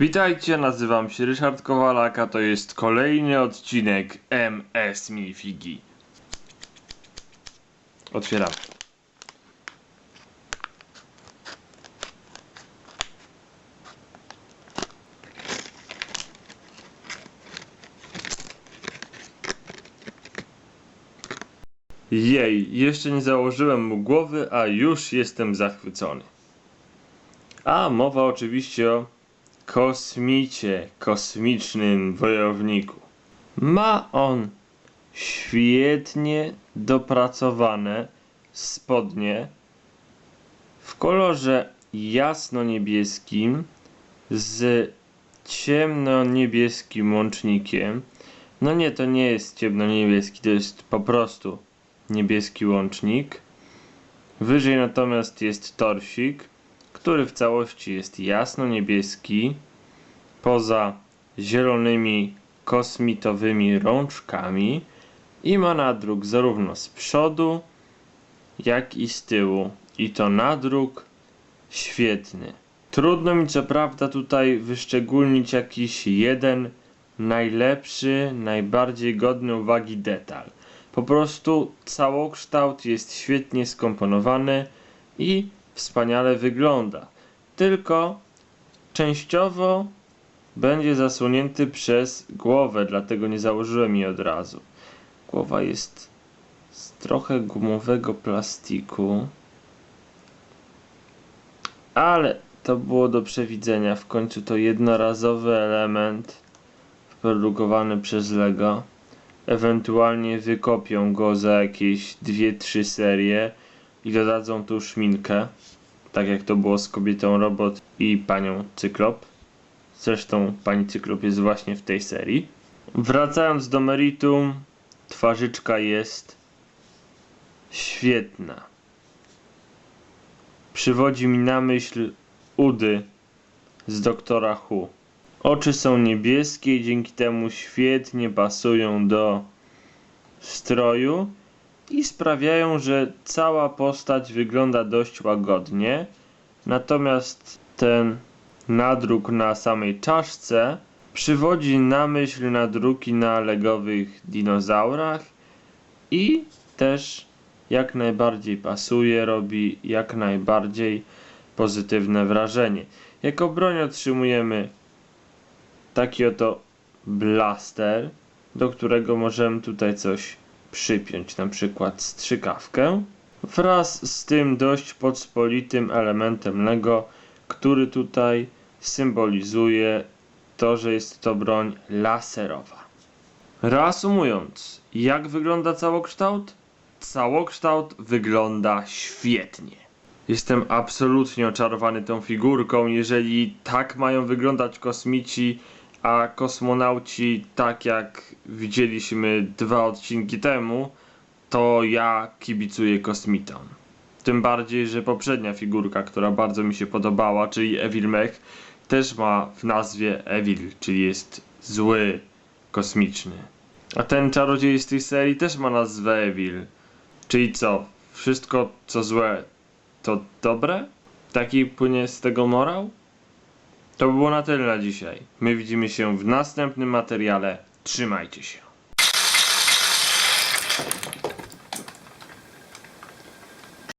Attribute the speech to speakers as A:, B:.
A: Witajcie, nazywam się Ryszard Kowalak, a to jest kolejny odcinek MS Minifigi. Otwieram. Jej, jeszcze nie założyłem mu głowy, a już jestem zachwycony. A mowa oczywiście o kosmicie, kosmicznym wojowniku. Ma on świetnie dopracowane spodnie w kolorze jasno-niebieskim z ciemno-niebieskim łącznikiem. No nie, to nie jest ciemno-niebieski, to jest po prostu niebieski łącznik. Wyżej natomiast jest torsik, który w całości jest jasno-niebieski, poza zielonymi kosmitowymi rączkami i ma nadruk zarówno z przodu, jak i z tyłu. I to nadruk świetny. Trudno mi co prawda tutaj wyszczególnić jakiś jeden najlepszy, najbardziej godny uwagi detal. Po prostu całokształt jest świetnie skomponowany i wspaniale wygląda. Tylko częściowo będzie zasłonięty przez głowę, dlatego nie założyłem jej od razu. Głowa jest z trochę gumowego plastiku. Ale to było do przewidzenia. W końcu to jednorazowy element wyprodukowany przez Lego. Ewentualnie wykopią go za jakieś 2-3 serie i dodadzą tu szminkę. Tak jak to było z kobietą robot i panią cyklop. Zresztą pani cyklop jest właśnie w tej serii. Wracając do meritum, twarzyczka jest świetna. Przywodzi mi na myśl Udy z doktora Who. Oczy są niebieskie i dzięki temu świetnie pasują do stroju i sprawiają, że cała postać wygląda dość łagodnie. Natomiast ten nadruk na samej czaszce przywodzi na myśl nadruki na legowych dinozaurach i też jak najbardziej pasuje, robi jak najbardziej pozytywne wrażenie. Jako broń otrzymujemy taki oto blaster, do którego możemy tutaj coś przypiąć, na przykład strzykawkę, wraz z tym dość podspolitym elementem Lego, który tutaj symbolizuje to, że jest to broń laserowa. Reasumując, jak wygląda całokształt? Całokształt wygląda świetnie. Jestem absolutnie oczarowany tą figurką. Jeżeli tak mają wyglądać kosmici, a kosmonauci tak jak widzieliśmy dwa odcinki temu, to ja kibicuję kosmitom. Tym bardziej, że poprzednia figurka, która bardzo mi się podobała, czyli Evil Mech, też ma w nazwie Evil, czyli jest zły, kosmiczny. A ten czarodziej z tej serii też ma nazwę Evil. Czyli co? Wszystko co złe to dobre? Taki płynie z tego morał? To by było na tyle na dzisiaj. My widzimy się w następnym materiale. Trzymajcie się.